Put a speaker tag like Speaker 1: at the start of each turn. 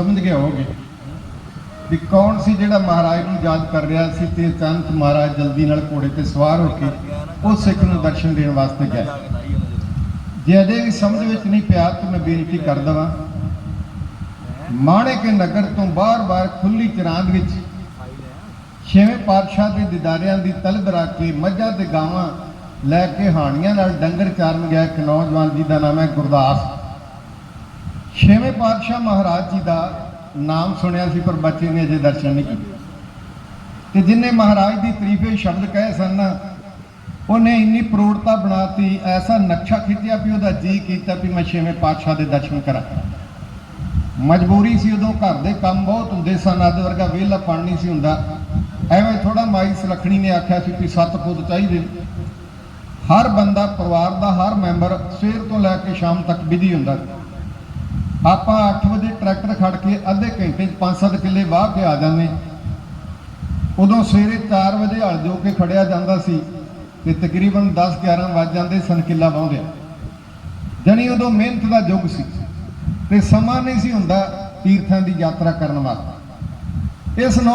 Speaker 1: ਸਮਝ ਗਏ ਹੋਵੋਗੇ ਵੀ ਕੌਣ ਸੀ ਜਿਹੜਾ ਮਹਾਰਾਜ ਨੂੰ ਯਾਦ ਕਰ ਰਿਹਾ ਸੀ ਤੇ ਅਚਾਨਕ ਮਹਾਰਾਜ ਜਲਦੀ ਨਾਲ ਘੋੜੇ ਤੇ ਸਵਾਰ ਹੋ ਕੇ ਉਹ ਸਿੱਖ ਨੂੰ ਦਰਸ਼ਨ ਦੇਣ ਵਾਸਤੇ ਗਿਆ। ਜੇ ਅਜੇ ਵੀ ਸਮਝ ਵਿੱਚ ਨਹੀਂ ਪਿਆ ਤਾਂ ਮੈਂ ਬੇਨਤੀ ਕਰ ਦਵਾਂ ਮਾਣੇ ਕੇ ਨਗਰ ਤੋਂ ਬਾਰ-ਬਾਰ ਖੁੱਲੀ ਚਰਾਂਦ ਵਿੱਚ ਛੇਵੇਂ ਪਾਤਸ਼ਾਹ ਦੇ ਦਿਦਾਰਿਆਂ ਦੀ ਤਲਬ ਰੱਖ ਕੇ ਮੱਝਾਂ ਤੇ ਗਾਵਾਂ ਲੈ ਕੇ ਹਾਣੀਆਂ ਨਾਲ ਡੰਗਰ ਚਾਰਨ ਗਿਆ। ਇੱਕ ਨੌਜਵਾਨ ਜੀ ਦਾ ਨਾਮ ਹੈ ਗੁਰਦਾਸ। ਛੇਵੇਂ ਪਾਤਸ਼ਾਹ ਮਹਾਰਾਜ ਜੀ ਦਾ ਨਾਮ ਸੁਣਿਆ ਸੀ, ਪਰ ਬੱਚੇ ਨੇ ਅਜੇ ਦਰਸ਼ਨ ਨਹੀਂ ਕੀਤੇ। ਤੇ ਜਿਨੇ ਮਹਾਰਾਜ ਦੀ ਤਾਰੀਫੇ ਸ਼ਬਦ ਕਹੇ ਸਨ, ਉਹਨੇ ਇੰਨੀ ਪ੍ਰੋੜਤਾ ਬਣਾਤੀ, ਐਸਾ ਨਕਸ਼ਾ ਖਿੱਚਿਆ ਵੀ ਉਹਦਾ ਜੀ ਕੀਤਾ ਵੀ ਮੈਂ ਛੇਵੇਂ ਪਾਤਸ਼ਾਹ ਦੇ ਦਰਸ਼ਨ ਕਰਾਂ ਮਜਬੂਰੀ ਸੀ ਉਦੋਂ, ਘਰ ਦੇ ਕੰਮ ਬਹੁਤ ਹੁੰਦੇ ਸਨ ਅੱਜ ਵਰਗਾ ਵਿਹਲਾ ਪਾਣੀ ਨਹੀਂ ਸੀ ਹੁੰਦਾ। ਐਵੇਂ ਥੋੜਾ ਮਾਈ ਸੁਲੱਖਣੀ ਨੇ ਆਖਿਆ ਸੀ ਵੀ ਸੱਤ ਪੁੱਤ ਚਾਹੀਦੇ ਹਰ ਬੰਦਾ, ਪਰਿਵਾਰ ਦਾ ਹਰ ਮੈਂਬਰ ਸਵੇਰ ਤੋਂ ਲੈ ਕੇ ਸ਼ਾਮ ਤੱਕ ਬਿਜ਼ੀ ਹੁੰਦਾ ਆਪਾਂ 8 ਵਜੇ ਟਰੈਕਟਰ ਖੜ ਕੇ ਅੱਧੇ ਘੰਟੇ 'ਚ 5-7 ਕਿੱਲੇ ਵਾਹ ਕੇ ਆ ਜਾਂਦੇ। ਉਦੋਂ ਸਵੇਰੇ 4 ਵਜੇ ਹਲ ਜੋ ਕੇ ਖੜਿਆ ਜਾਂਦਾ ਸੀ ਤੇ ਤਕਰੀਬਨ 10-11 ਵੱਜ ਜਾਂਦੇ ਸਨ ਕਿੱਲਾ ਵਾਹੁੰਦੇ। ਜਣੀ ਉਦੋਂ ਮਿਹਨਤ ਦਾ ਯੁੱਗ ਸੀ ਤੇ ਸਮਾਂ ਨਹੀਂ ਸੀ ਹੁੰਦਾ ਤੀਰਥਾਂ ਦੀ ਯਾਤਰਾ ਕਰਨ ਵਾਸਤੇ। ਇਸ ਨੌ